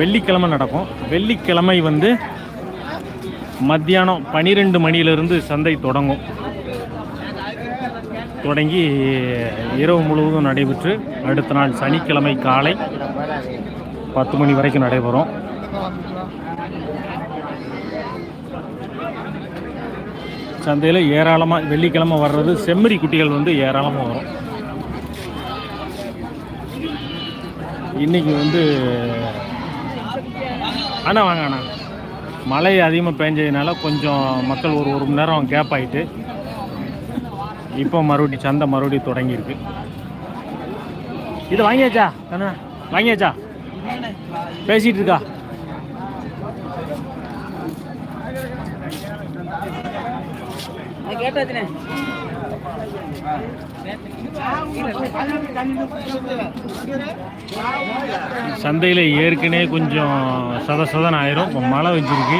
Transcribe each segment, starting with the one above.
வெள்ளிக்கிழமை நடக்கும். வெள்ளிக்கிழமை வந்து மத்தியானம் பனிரெண்டு மணியிலிருந்து சந்தை தொடங்கும். தொடங்கி இரவு முழுவதும் நடைபெற்று அடுத்த நாள் சனிக்கிழமை காலை பத்து மணி வரைக்கும் நடைபெறும். சந்தையில் ஏராளமாக வெள்ளிக்கிழமை வர்றது செம்மறி குட்டிகள் வந்து ஏராளமாக வரும். இன்னைக்கு வந்து அண்ணா வாங்க அண்ணா. மழை அதிகமாக பெஞ்சதுனால கொஞ்சம் மக்கள் ஒரு ஒரு மணி நேரம் கேப் ஆகிட்டு இப்போ மறுபடியும் சந்தை மறுபடியும் தொடங்கியிருக்கு. இது வாங்கியாச்சா? அண்ணா வாங்கியாச்சா? பேசிகிட்டு இருக்கா? கேட்டாச்சுனே சந்தையில் ஏற்கனவே கொஞ்சம் சத சதன் ஆயிரும். இப்போ மழை வச்சிருக்கு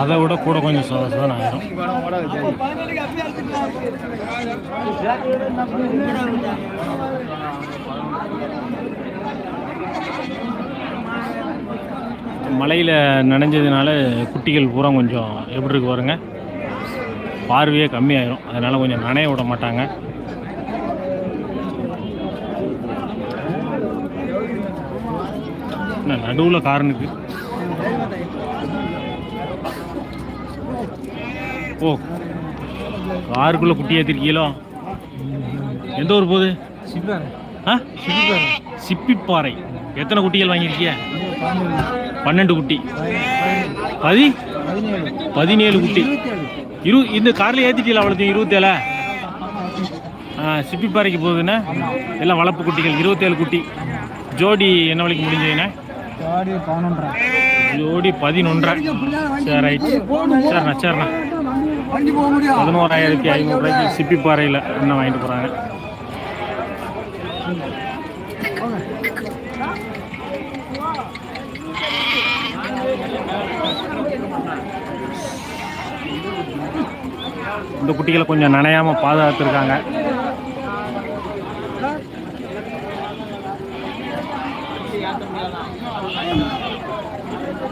அதை விட கூட கொஞ்சம் சத சதன் ஆயிரும். மழையில் நனைஞ்சதுனால குட்டிகள் பூரா கொஞ்சம் எப்படி இருக்கு பாருங்க. பார்வையே கம்மியாயிரும். அதனால் கொஞ்சம் நனைய விட மாட்டாங்க. என்ன நடுவில் காரனுக்கு ஓ காருக்குள்ளே குட்டி ஏற்றிருக்கீங்களோ எந்த ஊர் போகுது? ஆ? சிப்பிப்பாறை. எத்தனை குட்டிகள் வாங்கியிருக்கிய? பன்னெண்டு குட்டி. பதி? பதினேழு குட்டி. இரு இந்த காரில் ஏற்றிட்டீங்களா அவ்வளோத்தையும் இருபத்தேழா? சிப்பிப்பாறைக்கு போகுதுண்ணே எல்லாம் வளர்ப்பு குட்டிகள். இருபத்தேழு குட்டி. ஜோடி என்ன வழிக்கு முடிஞ்சதுண்ணே ஜோடி பதினொன்றரை. சரி ரைட் சரிண்ணா சரிண்ணா. பதினோராயிரத்தி ஐநூறுரூவாய்க்கு சிப்பிப்பாறையில் என்ன வாங்கிட்டு போகிறாங்க இந்த குட்டிகளை கொஞ்சம் நனையாம பாதுகாத்துருக்காங்க.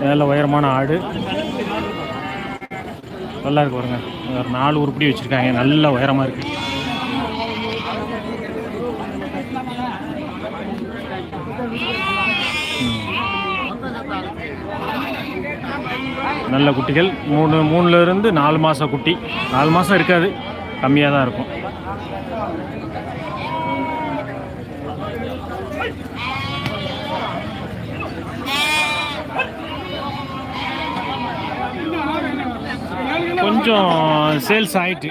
நல்ல உயரமான ஆடு. நல்லா இருக்கு பாருங்க. ஒரு நாலு உருப்படி வச்சிருக்காங்க. நல்ல உயரமாக இருக்கு. நல்ல குட்டிகள். மூணு மூணுலேருந்து நாலு மாத குட்டி. நாலு மாதம் இருக்காது. கம்மியாக தான் இருக்கும். கொஞ்சம் சேல்ஸ் ஆயிட்டு.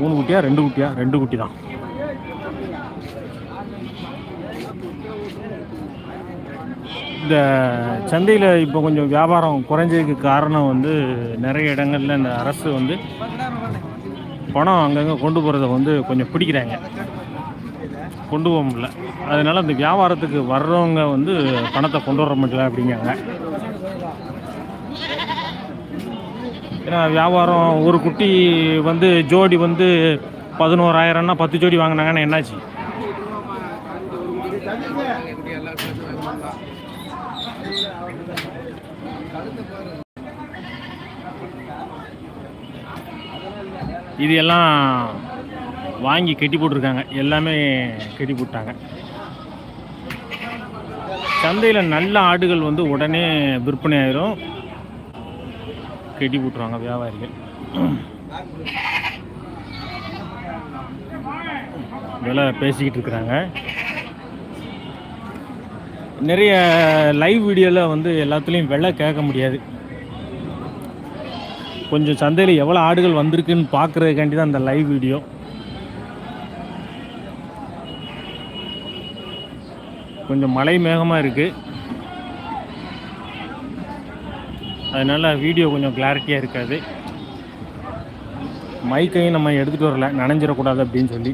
மூணு குட்டியா ரெண்டு குட்டியா? ரெண்டு குட்டி தான் இந்த சந்தையில் இப்போ கொஞ்சம் வியாபாரம் குறைஞ்சதுக்கு காரணம் வந்து நிறைய இடங்களில் இந்த அரசு வந்து பணம் அங்கங்கே கொண்டு போகிறத வந்து கொஞ்சம் பிடிக்கிறாங்க. கொண்டு போக முடியல. அதனால் இந்த வியாபாரத்துக்கு வர்றவங்க வந்து பணத்தை கொண்டு வர முடியல அப்படிங்கிறாங்க. ஏன்னா வியாபாரம் ஒரு குட்டி வந்து ஜோடி வந்து பதினோராயிரம்னா பத்து ஜோடி வாங்கினாங்கன்னா என்னாச்சு? இது எல்லாம் வாங்கி கட்டி போட்டிருக்காங்க. எல்லாமே கட்டி போட்டாங்க. சந்தையில் நல்ல ஆடுகள் வந்து உடனே விற்பனை ஆயிரும். கட்டி போட்டுருவாங்க வியாபாரிகள். விலை பேசிக்கிட்டு இருக்கிறாங்க. நிறைய லைவ் வீடியோவில் வந்து எல்லாத்துலேயும் வெலை கேட்க முடியாது. கொஞ்சம் சந்தையில் எவ்வளோ ஆடுகள் வந்திருக்குன்னு பார்க்குறதுக்காண்டி தான் அந்த லைவ் வீடியோ கொஞ்சம் மழை மேகமாக இருக்குது அதனால் வீடியோ கொஞ்சம் கிளாரிட்டியாக இருக்காது. மைக்கையும் நம்ம எடுத்துகிட்டு வரல. நனைஞ்சிடக்கூடாது அப்படின்னு சொல்லி.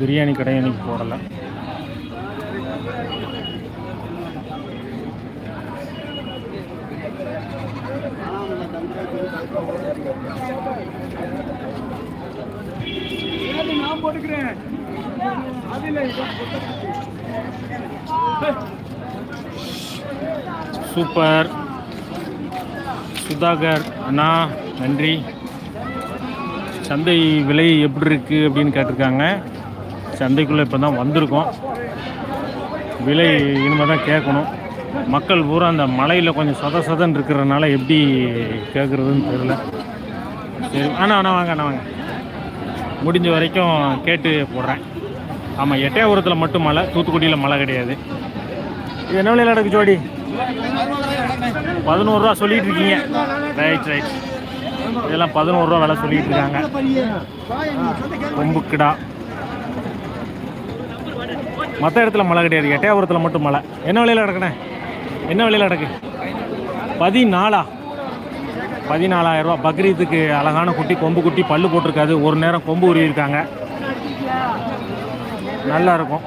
பிரியாணி கடை எனக்கு போடலை. நான் போட்டுக்கிறேன் சூப்பர். சுதாகர் அண்ணா நன்றி. சந்தை விலை எப்படி இருக்குது அப்படின்னு கேட்டிருக்காங்க. சந்தைக்குள்ளே இப்போ தான் வந்திருக்கோம். விலை இனிமேல் தான் கேட்கணும். மக்கள் பூரா அந்த மலையில் கொஞ்சம் சொத சொதன்னு இருக்கிறதுனால எப்படி கேட்குறதுன்னு தெரில சரி அண்ணா அண்ணா வாங்க அண்ணா வாங்க. முடிஞ்ச வரைக்கும் கேட்டு போடுறேன். ஆமாம் எட்டயபுரத்தில் மட்டும் மழை தூத்துக்குடியில் மழை கிடையாது. இது என்ன விலையில் நடக்கு ஜோடி? பதினோருவா சொல்லிட்டு இருக்கீங்க. ரைட் ரைட் இதெல்லாம் பதினோருவா விலை சொல்லிட்டு இருக்காங்க. கொம்புக்கிடா. மற்ற இடத்துல மழை கிடையாது. எட்டயபுரத்தில் மட்டும் மழை. என்ன விலையில் நடக்குண்ணே என்ன விலையில் நடக்கு பதினாலா? பதினாலாயிரம் ரூபா பக்ரீத்துக்கு அழகான குட்டி கொம்பு குட்டி பல்லு போட்டிருக்காது. ஒரு நேரம் கொம்பு உருவிருக்காங்க நல்லா இருக்கும்.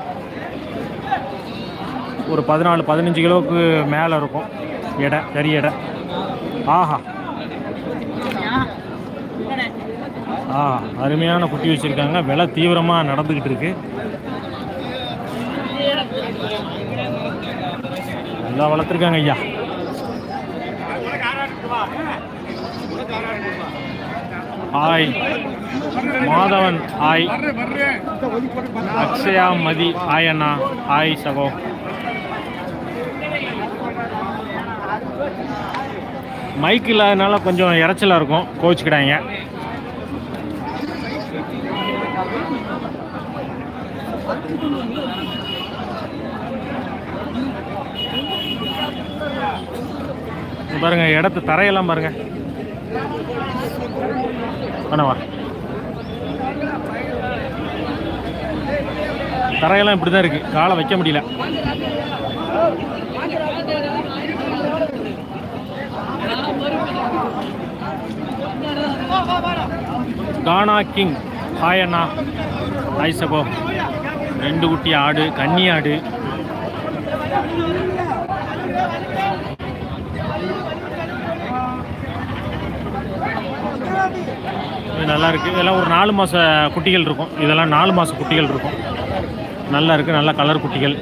ஒரு பதினாலு பதினஞ்சு கிலோவுக்கு மேலே இருக்கும். எடை கறி எடை. ஆஹா. ஆ அருமையான குட்டி வச்சுருக்காங்க. விலை தீவிரமாக நடந்துக்கிட்டு இருக்குது நல்லா வளர்த்துருக்காங்க ஐயா. Hi Madhavan hi Akshaya Mathi hi அண்ணா. ஹாய் சகோ. மைக் இல்லாதனால கொஞ்சம் இறைச்சலாக இருக்கும். கோச்சிக்கிடாங்க. இங்க பாருங்க இடத்து தரையெல்லாம் பாருங்க. வேணவா தரையெல்லாம் இப்படி தான் இருக்குது காலை வைக்க முடியல. கானா கிங். ஹாய் அண்ணா. ஹாய் சகோ ரெண்டு குட்டி ஆடு கன்னி ஆடு. இது நல்லா இருக்குது இதெல்லாம் ஒரு நாலு மாத குட்டிகள் இருக்கும். இதெல்லாம் நாலு மாத குட்டிகள் இருக்கும். நல்லா இருக்குது நல்ல கலர் குட்டிகள்.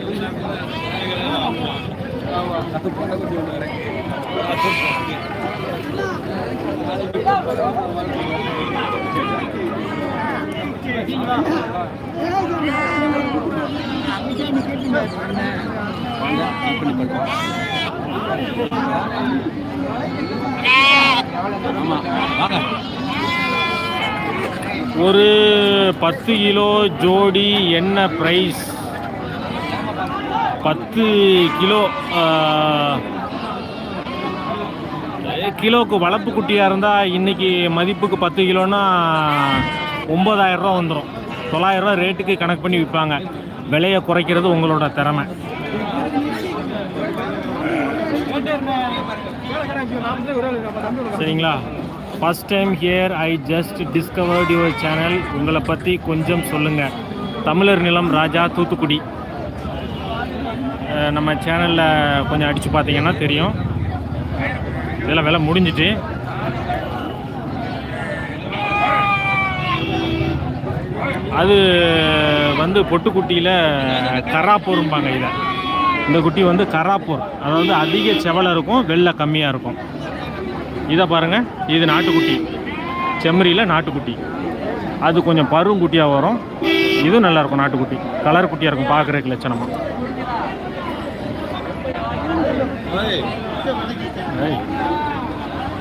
ஒரு பத்து கிலோ ஜோடி என்ன ப்ரைஸ் பத்து கிலோ கிலோவுக்கு வளர்ப்பு குட்டியாக இருந்தால் இன்றைக்கி மதிப்புக்கு பத்து கிலோன்னா ஒம்பதாயிரரூவா வந்துடும் தொள்ளாயிரரூவா ரேட்டுக்கு கணக்கு பண்ணி விற்பாங்க. விலையை குறைக்கிறது உங்களோட திறமை. சரிங்களா? First time here I just discovered your channel உங்களை பற்றி கொஞ்சம் சொல்லுங்கள் தமிழர் நிலம் ராஜா தூத்துக்குடி. நம்ம சேனலில் கொஞ்சம் அடித்து பார்த்தீங்கன்னா தெரியும். இதெல்லாம் வேலை முடிஞ்சிட்டு. அது வந்து பொட்டுக்குட்டியில் கராப்பூரும்பாங்க இதை. இந்த குட்டி வந்து கராப்பூர். அதாவது அதிக செவலை இருக்கும் வெள்ளை கம்மியாக இருக்கும். இதை பாருங்கள் இது நாட்டுக்குட்டி. செம்மறியில் நாட்டுக்குட்டி. அது கொஞ்சம் பருங்குட்டியாக வரும். இதுவும் நல்லாயிருக்கும் நாட்டுக்குட்டி. கலர் குட்டியாக இருக்கும் பார்க்குறதுக்கு லட்சணமாக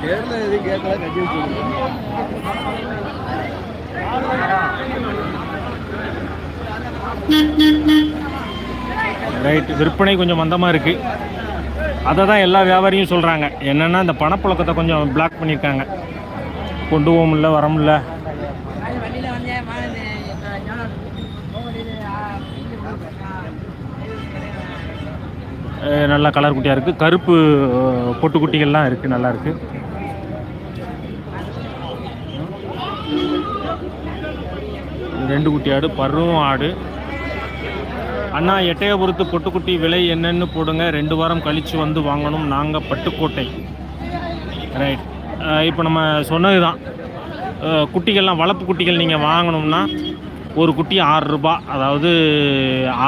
கேட்கல ரைட்டு விற்பனை கொஞ்சம் மந்தமாக இருக்குது அதை தான் எல்லா வியாபாரியும் சொல்கிறாங்க என்னென்னா இந்த பணப்புழக்கத்தை கொஞ்சம் பிளாக் பண்ணியிருக்காங்க. கொண்டு போக முடியல வர முடில நல்லா கலர் குட்டியாக இருக்குது கருப்பு பொட்டு பொட்டுக்குட்டிகள்லாம் இருக்குது நல்லா இருக்குது ரெண்டு குட்டி ஆடு பருவம் ஆடு. அண்ணா எட்டயபுரத்து பொட்டுக்குட்டி விலை என்னன்னு போடுங்க. ரெண்டு வாரம் கழித்து வந்து வாங்கணும். நாங்கள் பட்டுக்கோட்டை. ரைட் இப்போ நம்ம சொன்னது தான் குட்டிகள்லாம் வளர்ப்பு குட்டிகள் நீங்கள் வாங்கணும்னா ஒரு குட்டி ஆறு ரூபா அதாவது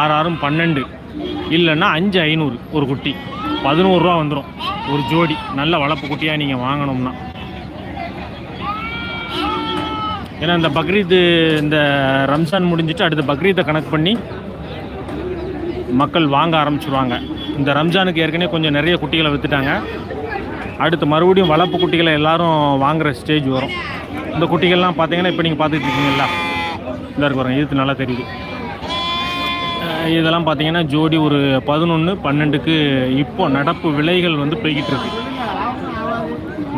ஆறு ஆறும் பன்னெண்டு. இல்லைன்னா அஞ்சு ஐநூறு ஒரு குட்டி. பதினோருவா வந்துடும் ஒரு ஜோடி. நல்ல வளர்ப்பு குட்டியாக நீங்கள் வாங்கணும்னா. ஏன்னா இந்த பக்ரீத் இந்த ரம்ஜான் முடிஞ்சிட்டு அடுத்த பக்ரீத்தை கணக்கு பண்ணி மக்கள் வாங்க ஆரம்பிச்சிருவாங்க. இந்த ரம்ஜானுக்கு ஏற்கனவே கொஞ்சம் நிறைய குட்டிகளை விற்றுட்டாங்க அடுத்து மறுபடியும் வளர்ப்பு குட்டிகளை எல்லோரும் வாங்குற ஸ்டேஜ் வரும். இந்த குட்டிகள்லாம் பார்த்தீங்கன்னா இப்போ நீங்கள் பார்த்துட்டு இருக்கீங்களா இந்த இருக்கு பாருங்க இது நல்லா தெரியுது. இதெல்லாம் பார்த்தீங்கன்னா ஜோடி ஒரு பதினொன்று பன்னெண்டுக்கு இப்போ நடப்பு விலைகள் வந்து போய்கிட்டு இருக்கு.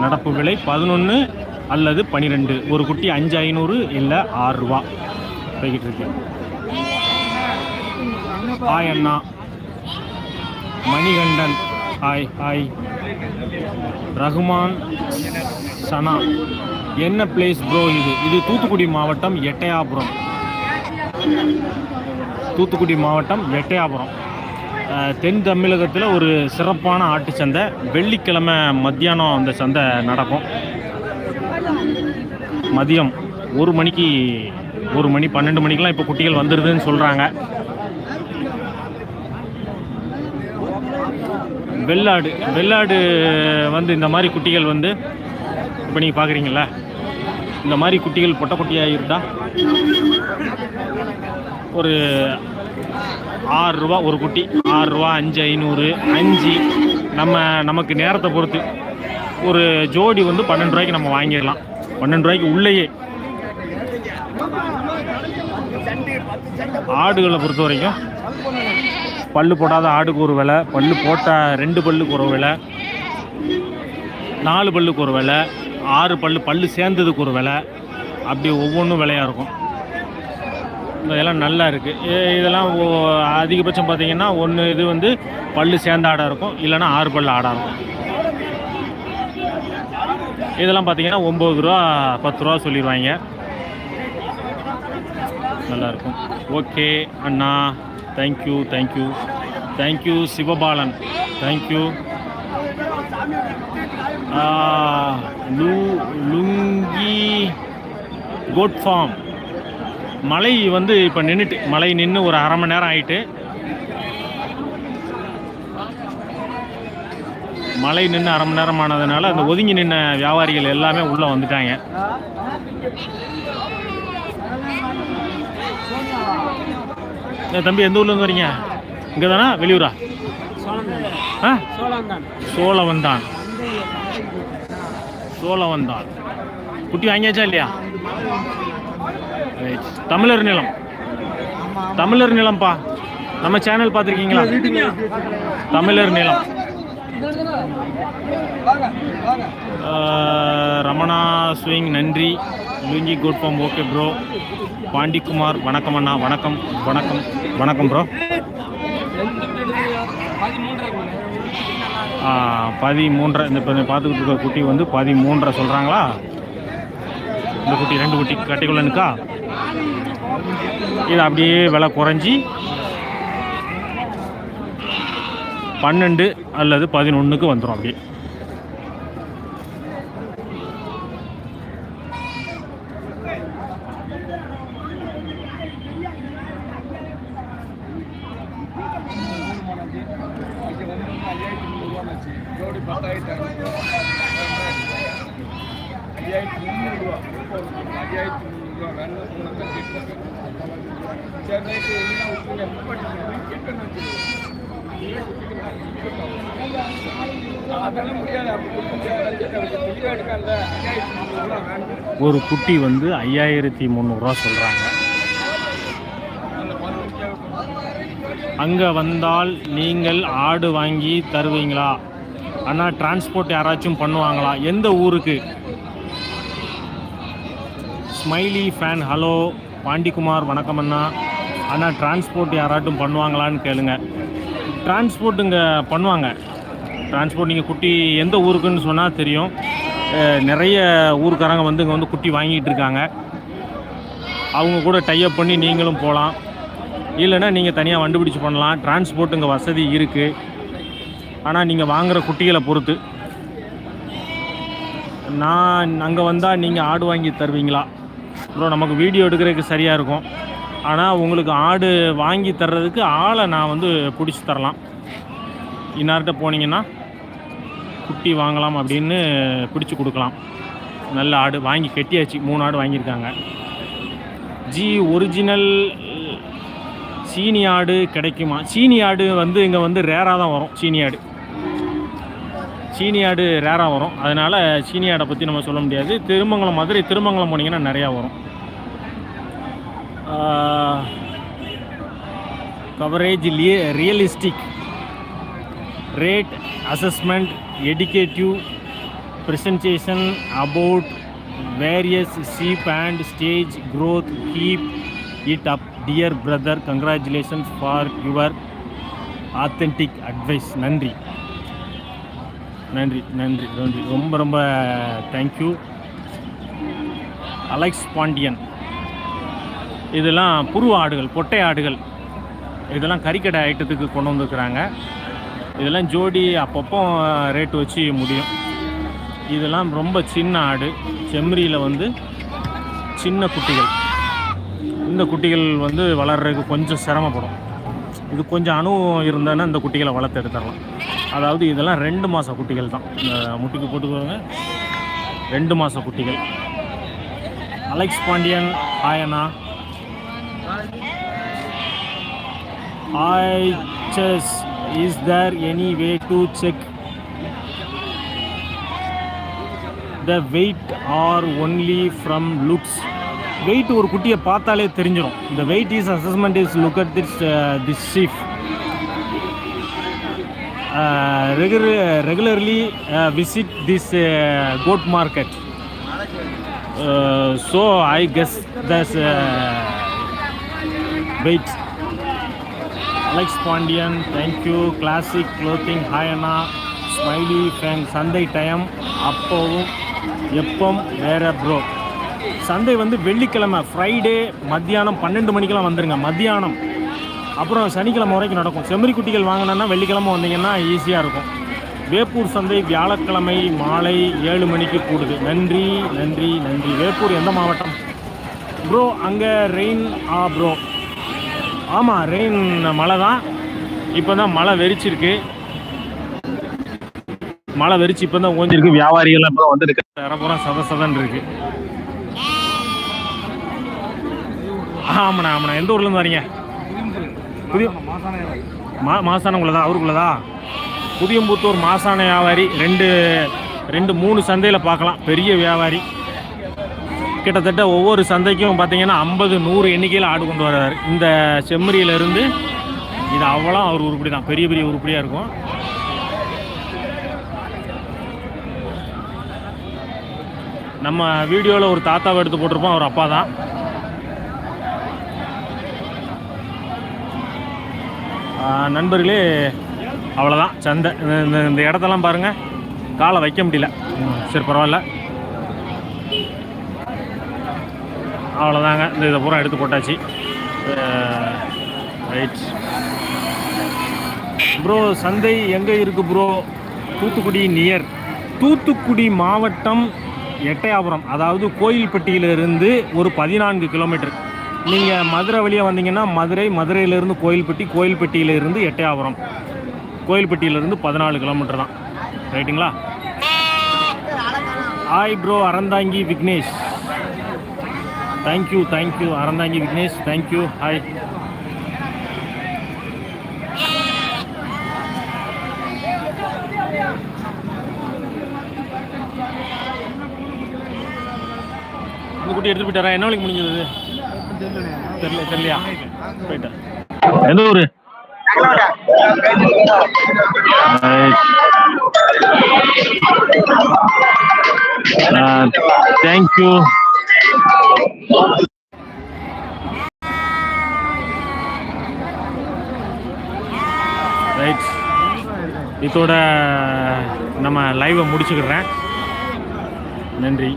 நடப்பு விலை பதினொன்று அல்லது பன்னிரெண்டு ஒரு குட்டி அஞ்சு ஐநூறு இல்லை ஆறுரூவா போய்கிட்டு இருக்கு. ஹாய் அண்ணா. மணிகண்டன். Hi hi. ரகுமான் சனா. என்ன பிளேஸ் ப்ரோ இது? இது தூத்துக்குடி மாவட்டம் எட்டயாபுரம். தூத்துக்குடி மாவட்டம் எட்டயாபுரம். தென் தமிழகத்தில் ஒரு சிறப்பான ஆட்டு சந்தை. வெள்ளிக்கிழமை மத்தியானம் அந்த சந்தை நடக்கும். மதியம் ஒரு மணிக்கு ஒரு மணி பன்னெண்டு மணிக்கெலாம் இப்போ குட்டிகள் வந்துடுதுன்னு சொல்கிறாங்க வெள்ளாடு வெள்ளாடு வந்து இந்த மாதிரி குட்டிகள் வந்து இப்போ நீங்கள் பார்க்குறீங்களா இந்த மாதிரி குட்டிகள் பொட்டை குட்டியாக இருந்தால் ஒரு ஆறு ரூபா ஒரு குட்டி ஆறு ரூபா அஞ்சு ஐநூறு அஞ்சு. நம்ம நமக்கு நேரத்தை பொறுத்து ஒரு ஜோடி வந்து பன்னெண்டு ரூபாய்க்கு நம்ம வாங்கிடலாம். பன்னெண்டு ரூபாய்க்கு உள்ளேயே. ஆடுகளை பொறுத்த வரைக்கும் பல்லு போடாத ஆடுக்கு ஒரு விலை பல்லு போட்ட ரெண்டு பல்லுக்கு ஒரு விலை நாலு பல்லுக்கு ஒரு விலை ஆறு பல்லு பல்லு சேர்ந்ததுக்கு ஒரு விலை. அப்படி ஒவ்வொன்றும் விலையாக இருக்கும். இதெல்லாம் நல்லா இருக்குது இதெல்லாம் ஓ- அதிகபட்சம் பார்த்தீங்கன்னா ஒன்று இது வந்து பல்லு சேர்ந்த ஆடாக இருக்கும் இல்லைன்னா ஆறு பல்லு ஆடாக இருக்கும். இதெல்லாம் பார்த்திங்கன்னா ஒம்பது ரூபா பத்து ரூபா சொல்லிடுவாங்க. நல்லாயிருக்கும். Okay Anna thank you thank you thank you Sivabalan. Thank you லு லுங்கி கோட் ஃபார்ம் மழை வந்து இப்போ நின்றுட்டு மழை நின்று ஒரு அரை மணி நேரம் ஆயிட்டு. மழை நின்று அரை மணி நேரம் ஆனதுனால அந்த ஒதுங்கி நின்ன வியாபாரிகள் எல்லாமே உள்ளே வந்துட்டாங்க. தம்பி எந்த ஊர்லேருந்து வரீங்க? இங்கே தானா வெளியூரா? ஆ? சோழவந்தான். சோழவந்தான். குட்டி வாங்கியாச்சா இல்லையா. தமிழர் நிலம். தமிழர் நிலம்ப்பா நம்ம சேனல் பார்த்துருக்கீங்களா? தமிழர் நிலம். ரமணா ஸ்விங் நன்றி. Lungi good farm okay bro. Pandikumar வணக்கம் அண்ணா. வணக்கம். வணக்கம். வணக்கம் ப்ரோ. பதிமூன்றரை. இந்த இப்போ பார்த்துக்கிட்டு இருக்க குட்டி வந்து பதிமூன்றரை சொல்கிறாங்களா இந்த குட்டி ரெண்டு குட்டி கட்டிக்குள்ளனுக்கா இது அப்படியே விலை குறைஞ்சி பன்னெண்டு. அல்லது பதினொன்றுக்கு வந்துடும் அப்படியே ஜோடி பத்தாயிரத்தி ஐநூறுரூவா ஐயாயிரத்தி முந்நூறுரூவா ஐயாயிரத்தி முந்நூறுரூவா வேணும் சொன்னாக்கா கேட்டு சரி ரைட்டு என்ன விட்டுங்க அதெல்லாம் முடியாது அப்படி கொடுக்க முடியாது தெளிவாக எடுக்கல ஐயாயிரத்தி முந்நூறுரூவா வேணும் ஒரு குட்டி வந்து ஐயாயிரத்தி முந்நூறுரூவா சொல்கிறாங்க அங்கே வந்தால் நீங்கள் ஆடு வாங்கி தருவீங்களா? அண்ணா டிரான்ஸ்போர்ட் யாராச்சும் பண்ணுவாங்களா? எந்த ஊருக்கு? Smiley fan hello. பாண்டிக்குமார் வணக்கம் அண்ணா. அண்ணா டிரான்ஸ்போர்ட் யாராட்டும் பண்ணுவாங்களான்னு கேளுங்க. டிரான்ஸ்போர்ட் இங்கே பண்ணுவாங்க. டிரான்ஸ்போர்ட் நீங்கள் குட்டி எந்த ஊருக்குன்னு சொன்னால் தெரியும். நிறைய ஊருக்காரங்க வந்து இங்கே வந்து குட்டி வாங்கிட்டு இருக்காங்க. அவங்க கூட டைப் பண்ணி நீங்களும் போகலாம் இல்லைன்னா நீங்கள் தனியாக வண்டி பிடிச்சி பண்ணலாம். டிரான்ஸ்போர்ட் இங்கே வசதி இருக்குது ஆனால் நீங்கள் வாங்குகிற குட்டிகளை பொறுத்து. நான் அங்கே வந்தால் நீங்கள் ஆடு வாங்கி தருவீங்களா? அப்புறம் நமக்கு வீடியோ எடுக்கிறதுக்கு சரியாக இருக்கும். ஆனால் உங்களுக்கு ஆடு வாங்கி தர்றதுக்கு ஆளை நான் வந்து பிடிச்சி தரலாம். இன்னார்கிட்ட போனீங்கன்னா குட்டி வாங்கலாம் அப்படின்னு பிடிச்சி கொடுக்கலாம். நல்ல ஆடு வாங்கி கெட்டியாச்சு. மூணு ஆடு வாங்கியிருக்காங்க. ஜி ஒரிஜினல் சீனி ஆடு கிடைக்குமா? சீனி ஆடு வந்து இங்கே வந்து ரேராக தான் வரும். சீனி ஆடு. சீனி ஆடு ரேராக வரும். அதனால் சீனி ஆடை பற்றி நம்ம சொல்ல முடியாது. திருமங்கலம் மதுரை திருமங்கலம் போனீங்கன்னா நிறையா வரும். Coverage லிய realistic rate assessment educative presentation about various sheep and stage growth keep it up dear brother congratulations for your authentic advice நன்றி நன்றி நன்றி நன்றி ரொம்ப ரொம்ப தேங்க்யூ அலெக்ஸ் பாண்டியன் இதெல்லாம் புரு ஆடுகள் பொட்டை ஆடுகள் இதெல்லாம் கறிக்கடை ஐட்டத்துக்கு கொண்டு வந்திருக்கிறாங்க இதெல்லாம் ஜோடி அப்பப்போ ரேட்டு வச்சு முடியும். இதெல்லாம் ரொம்ப சின்ன ஆடு. செம்மறியில் வந்து சின்ன குட்டிகள். இந்த குட்டிகள் வந்து வளர்றதுக்கு கொஞ்சம் சிரமப்படும். இது கொஞ்சம் அனுபவம் இருந்ததுன்னா இந்த குட்டிகளை வளர்த்து எடுத்துடலாம். அதாவது இதெல்லாம் ரெண்டு மாத குட்டிகள் தான். இந்த முட்டிக்கு போட்டுக்கோங்க. ரெண்டு மாத குட்டிகள். அலெக்ஸ் பாண்டியன் ஆயனா. I just is there any way to check the weight or only from looks weight ஒரு குட்டியை பார்த்தாலே தெரிஞ்சிடும் இந்த weight is assessment is look at this this sheep regular regularly visit this goat market so I guess thus weight Alex Pandian thank you classic clothing ஹாயனா smiley FAANG சந்தை time அப்போவும் எப்பவும் வேற bro சந்தை வந்து வெள்ளிக்கிழமை ஃப்ரைடே மத்தியானம் பன்னெண்டு மணிக்கெல்லாம் வந்துருங்க. மத்தியானம். அப்புறம் சனிக்கிழமை வரைக்கும் நடக்கும். செம்மறி குட்டிகள் வாங்கினோன்னா வெள்ளிக்கிழமை வந்தீங்கன்னா ஈஸியாக இருக்கும். வேப்பூர் சந்தை வியாழக்கிழமை மாலை ஏழு மணிக்கு கூடுது. நன்றி நன்றி நன்றி. வேப்பூர் எந்த மாவட்டம்? ப்ரோ அங்கே ரெயின் ஆ ப்ரோ ஆமாம் ரெயின் மழை தான் இப்போ தான் மழை வெறிச்சிருக்கு. மழை வெறிச்சு இப்போ தான் ஓஞ்சிருக்கு வியாபாரிகள்லாம் இப்போ வந்துருக்கு. இறப்புறம் சத சதன் இருக்கு ஆமாண்ணா ஆமாண்ணா. எந்த ஊர்லேருந்து வரீங்க? புதிய மா மாசானங்குள்ளதா அவருக்குள்ளதா? புதியம்புத்தூர் மாசான வியாபாரி ரெண்டு ரெண்டு மூணு சந்தையில் பார்க்கலாம். பெரிய வியாபாரி. கிட்டத்தட்ட ஒவ்வொரு சந்தைக்கும் பார்த்தீங்கன்னா ஐம்பது நூறு எண்ணிக்கையில் ஆடு கொண்டு வர்றார். இந்த செம்மறியிலேருந்து இது அவ்வளோ அவர் உருப்படி தான். பெரிய பெரிய உருப்படியாக இருக்கும். நம்ம வீடியோவில் ஒரு தாத்தாவை எடுத்து போட்டிருப்போம். அவர் அப்பா தான். நண்பர்களே அவ்வளோதான் சந்தை இந்த- இந்த இடத்தெல்லாம் பாருங்கள் காலை வைக்க முடியல. சரி பரவாயில்ல. அவ்வளோதாங்க இந்த இதை பூரா எடுத்து போட்டாச்சு ரைட் ப்ரோ சந்தை எங்கே இருக்குது ப்ரோ தூத்துக்குடி நியர் தூத்துக்குடி மாவட்டம் எட்டயாபுரம் அதாவது கோயில்பட்டியிலிருந்து ஒரு பதினான்கு கிலோமீட்டர் நீங்கள் மதுரை வழியாக வந்தீங்கன்னா மதுரை மதுரையிலேருந்து கோயில்பட்டி கோயில்பட்டியிலிருந்து எட்டயாபுரம் கோயில்பட்டியிலிருந்து பதினாலு கிலோமீட்டர் தான் ரைட்டுங்களா hi bro Aranthangi Vignesh thank you thank you Aranthangi Vignesh thank you hi இந்த குட்டி எடுத்துட்டு போயிட்டாரா என்ன வரைக்கும் முடிஞ்சது தெரியல தெரியலையா போயிட்டேன் எந்த ஊரு தேங்க்யூ ரைட் இதோட நம்ம லைவை முடிச்சுக்கிறேன். நன்றி.